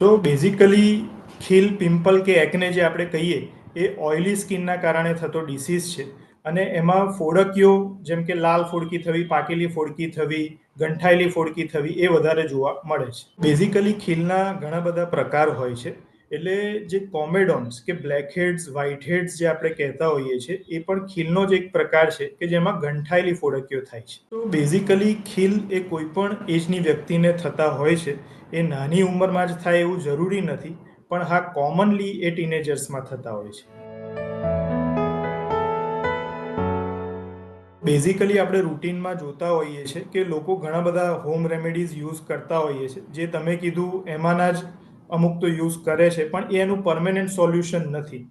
તો basically ખીલ pimple કે એકને જે આપણે કહીએ, એ ઓઇલી સ્કિનના કારણે થતો ડિસીઝ છે. અને એમાં ફોડકીઓ, જેમ કે લાલ ફોડકી થવી, પાકેલી ફોડકી થવી, ગંઠાયેલી ફોડકી થવી, એ વધારે જોવા મળે છે. બેઝિકલી ખીલના ઘણા બધા પ્રકાર હોય છે. એટલે જે કોમેડોન્સ કે બ્લેક હેડ્સ, વ્હાઇટ હેડ્સ જે આપણે કહેતા હોઈએ છીએ, એ પણ ખીલનો જ એક પ્રકાર છે કે જેમાં ગંઠાયેલી ફોડકીઓ થાય છે. તો બેઝિકલી ખીલ એ કોઈ પણ એજની વ્યક્તિને થતા હોય છે. એ નાની ઉંમરમાં જ થાય એવું જરૂરી નથી, પણ હા કોમનલી એ ટીનેજર્સમાં થતા હોય છે. બેઝિકલી આપણે રૂટીનમાં જોતા હોઈએ છીએ કે લોકો ઘણા બધા હોમ રેમેડીઝ યુઝ કરતા હોઈએ છીએ જે તમે કીધું, એમાંના જ અમુક તો યુઝ કરે છે, પણ એ એનું પરમેનન્ટ સોલ્યુશન નથી.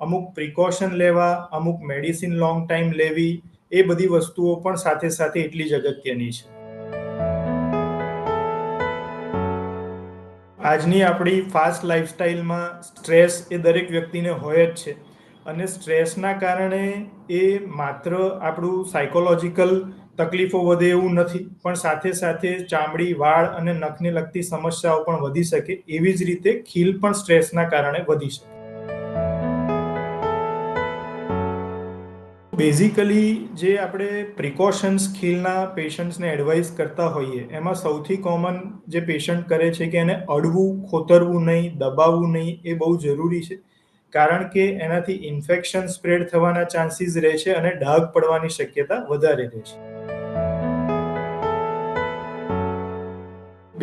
અમુક પ્રિકોશન લેવા, અમુક મેડિસિન લોંગ ટાઈમ લેવી, એ બધી વસ્તુઓ પણ સાથે સાથે એટલી જ અગત્યની છે. આજની આપણી ફાસ્ટ લાઈફસ્ટાઈલમાં સ્ટ્રેસ એ દરેક વ્યક્તિને હોય જ છે અને સ્ટ્રેસના કારણે એ માત્ર આપણું સાયકોલોજીકલ તકલીફો વધે એવું નથી, પણ સાથે સાથે ચામડી, વાળ અને નખને લગતી સમસ્યાઓ પણ વધી શકે, એવી જ રીતે ખીલ પણ સ્ટ્રેસના કારણે વધી શકે. બેઝિકલી જે આપણે પ્રિકોશન્સ ખીલના પેશન્ટ્સને એડવાઇસ કરતા હોઈએ, એમાં સૌથી કોમન જે પેશન્ટ કરે છે કે એને અડવું, ખોતરવું નહીં, દબાવવું નહીં, એ બહુ જરૂરી છે. કારણ કે એનાથી ઇન્ફેક્શન સ્પ્રેડ થવાના ચાન્સીસ રહે છે અને ડાઘ પડવાની શક્યતા વધારે રહે છે.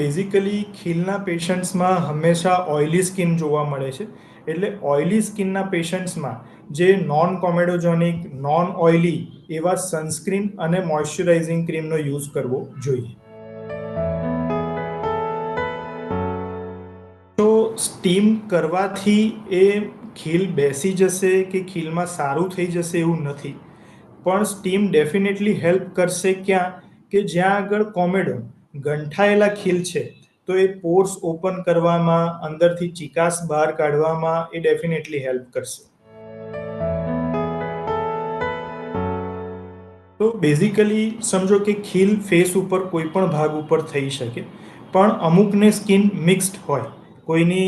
બેઝિકલી ખીલના પેશન્ટ્સમાં હંમેશા ઓઇલી સ્કિન જોવા મળે છે. એટલે ઓઇલી સ્કિનના પેશન્ટ્સમાં જે નોન કોમેડોજોનિક નોન ઓઇલી એવા સનસ્ક્રીન અને મોઇશ્ચરાઇઝિંગ ક્રીમનો યુઝ કરવો જોઈએ. તો સ્ટીમ કરવાથી એ ખીલ બેસી જશે કે ખીલમાં સારું થઈ જશે એવું નથી. પણ સ્ટીમ ડેફિનેટલી હેલ્પ કરશે ક્યાં? કે જ્યાં આગળ કોમેડોન ગંઠાયેલા ખીલ છે, તો એ પોર્સ ઓપન કરવામાં, અંદરથી ચિકાસ બહાર કાઢવામાં એ ડેફિનેટલી હેલ્પ કરશે. તો બેઝિકલી સમજો કે ખીલ ફેસ ઉપર કોઈ પણ ભાગ ઉપર થઈ શકે, પણ અમુકને સ્કિન મિક્સ્ડ હોય. કોઈની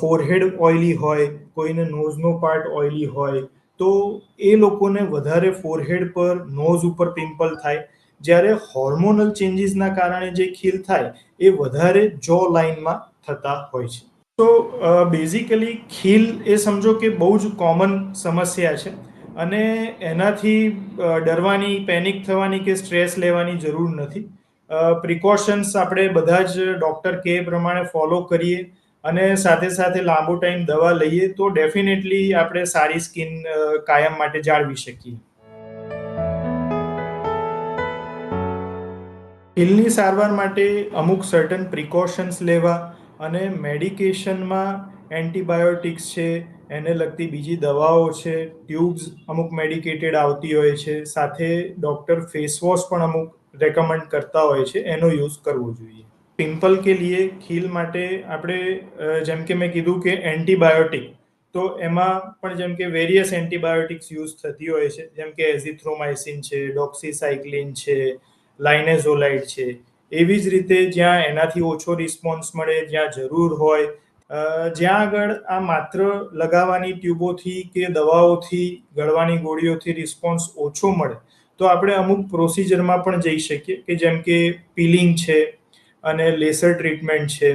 ફોરહેડ ઓઇલી હોય, કોઈને નોઝનો પાર્ટ ઓઇલી હોય, તો એ લોકોને વધારે ફોરહેડ પર નોઝ ઉપર પિમ્પલ થાય જ્યારે હોર્મોનલ ચેન્જીસના કારણે જે ખીલ થાય, એ વધારે જો લાઇનમાં થતા હોય છે. તો બેઝિકલી ખીલ એ સમજો કે બહુ જ કોમન સમસ્યા છે અને એનાથી ડરવાની પેનિક થવાની કે સ્ટ્રેસ લેવાની જરૂર નથી. પ્રિકોશન્સ આપણે બધા જ ડૉક્ટર કે પ્રમાણે ફોલો કરીએ અને સાથે સાથે લાંબો ટાઈમ દવા લઈએ તો ડેફિનેટલી આપણે સારી સ્કિન કાયમ માટે જાળવી શકીએ. હિલની સારવાર માટે અમુક સર્ટન પ્રિકોશન્સ લેવા અને મેડિકેશનમાં એન્ટીબાયોટિક્સ છે, એને લગતી બીજી દવાઓ છે, ટ્યુબ્સ અમુક મેડિકેટેડ આવતી હોય છે, સાથે ડૉક્ટર ફેસવોશ પણ અમુક રેકમેન્ડ કરતા હોય છે, એનો યુઝ કરવો જોઈએ. પિમ્પલ કે લીએ, ખીલ માટે આપણે જેમ કે મેં કીધું કે એન્ટીબાયોટિક, તો એમાં પણ જેમ કે વેરિયસ એન્ટીબાયોટિક્સ યુઝ થતી હોય છે, જેમ કે એઝિથ્રોમાઇસિન છે ડોક્સીસાયક્લિન છે લાઇનેઝોલાઇડ છે. એવી જ રીતે જ્યાં એનાથી ઓછો રિસ્પોન્સ મળે, જ્યાં જરૂર હોય જ્યાં આગળ આ માત્ર લગાવવાની ટ્યુબોથી કે દવાઓથી, ગળવાની ગોળીઓથી રિસ્પોન્સ ઓછો મળે, તો આપણે અમુક પ્રોસિજરમાં પણ જઈ શકીએ કે જેમ કે પીલિંગ છે અને લેસર ટ્રીટમેન્ટ છે.